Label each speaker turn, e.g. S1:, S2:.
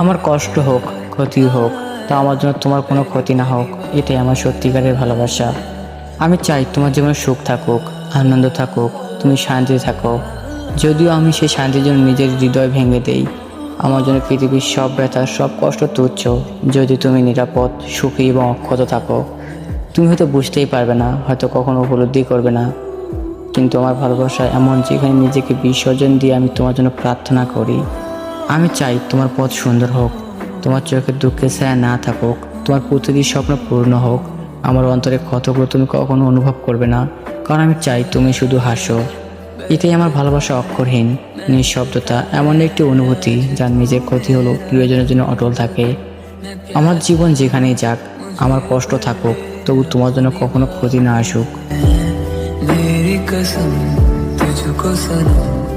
S1: আমার কষ্ট হোক, ক্ষতি হোক, তা আমার জন্য তোমার কোনো ক্ষতি না হোক, এটাই আমার সত্যিকারের ভালোবাসা। আমি চাই তোমার জীবনে সুখ থাকুক, আনন্দ থাকুক, তুমি শান্তি থাকো। যদিও আমি সেই শান্তির জন্য নিজের হৃদয় ভেঙে দেই, আমার জন্য পৃথিবীর সব ব্যথা, সব কষ্ট তুচ্ছ। যদি তুমি নিরাপদ, সুখী এবং অক্ষত থাকো, তুমি হয়তো বুঝতেই পারবে না, হয়তো কখনো উপলব্ধি করবে না। কিন্তু আমার ভালোবাসা এমন যেখানে নিজেকে বিসর্জন দিয়ে আমি তোমার জন্য প্রার্থনা করি। আমি চাই তোমার পথ সুন্দর হোক, তোমার চোখের দুঃখের ছায়া না থাকুক, তোমার প্রতিটি স্বপ্ন পূর্ণ হোক। আমার অন্তরে ক্ষতগুলো তুমি কখনো অনুভব করবে না, কারণ আমি চাই তুমি শুধু হাসো। এটাই আমার ভালোবাসা অক্ষরহীন, নিঃশব্দতা, এমন একটি অনুভূতি যার নিজের ক্ষতি হলো প্রিয়জনের জন্য অটল থাকে। আমার জীবন যেখানেই যাক, আমার কষ্ট থাকুক, তবু তোমার জন্য কখনো ক্ষতি না আসুক।
S2: कसम तुझको सनम